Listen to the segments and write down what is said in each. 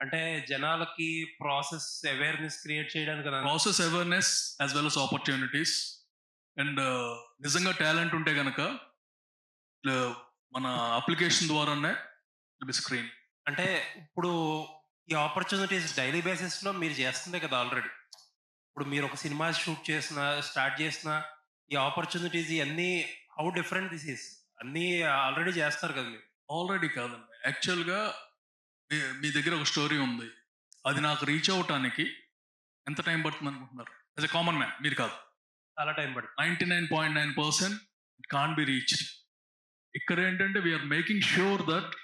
అంటే జనాలకి process awareness create చేయడానికి కదా process awareness as well as opportunities and uh, నిజంగా టాలెంట్ ఉంటే కనుక మన అప్లికేషన్ ద్వారానే స్క్రీన్. అంటే ఇప్పుడు ఈ ఆపర్చునిటీస్ డైలీ బేసిస్లో మీరు చేస్తుందే కదా ఆల్రెడీ. ఇప్పుడు మీరు ఒక సినిమా షూట్ చేసిన స్టార్ట్ చేసిన ఈ ఆపర్చునిటీస్ ఇవన్నీ హౌ డిఫరెంట్ దిస్ ఈస్ అన్నీ ఆల్రెడీ చేస్తారు కదా మీరు. ఆల్రెడీ కాదండి. యాక్చువల్గా మీ దగ్గర ఒక స్టోరీ ఉంది. అది నాకు రీచ్ అవటానికి ఎంత టైం పడుతుంది అనుకుంటున్నారు? యాజ్ ఎ కామన్ మ్యాన్ మీరు కాదు. చాలా టైం పడుతుంది. Ninety nine point nine percent can be reached ఇక్కడ ఏంటంటే we are making sure that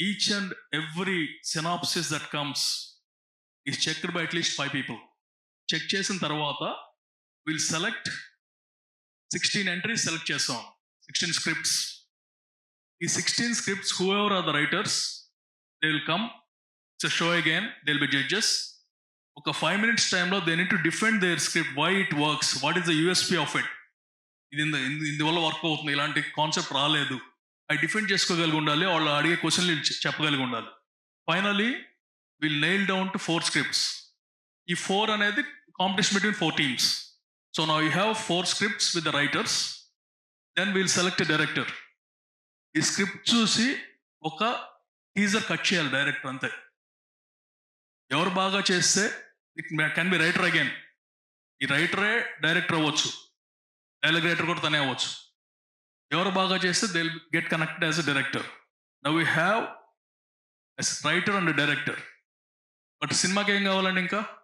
each and every synopsis that comes is checked by at least five people check చేసిన తర్వాత will select sixteen entries select చేస్తాం. Sixteen scripts ఈ sixteen scripts whoever are the writers they will come it's show again they will be judges ఒక five minutes టైంలో they need to defend their script why it works what is the USP of it ఇది ఇందువల్ల work అవుతుంది. ఇలాంటి concept రాలేదు. అవి defend చేసుకోగలిగి ఉండాలి. వాళ్ళు అడిగే క్వశ్చన్లు చెప్పగలిగి ఉండాలి. Finally will nail down to four scripts ఈ ఫోర్ అనేది competition between four teams so నా you have four scripts with the writers then will select director ఈ స్క్రిప్ట్ చూసి ఒక టీజర్ కట్ చేయాలి డైరెక్టర్ అంతే. ఎవరు బాగా చేస్తే it can be writer again ఈ రైటరే డైరెక్టర్ అవ్వచ్చు. డైలాగ్ రైటర్ కూడా తనే అవ్వచ్చు. ఎవరు బాగా చేస్తే they get connected as a director now you have writer and director but సినిమాకి ఏం కావాలండి ఇంకా?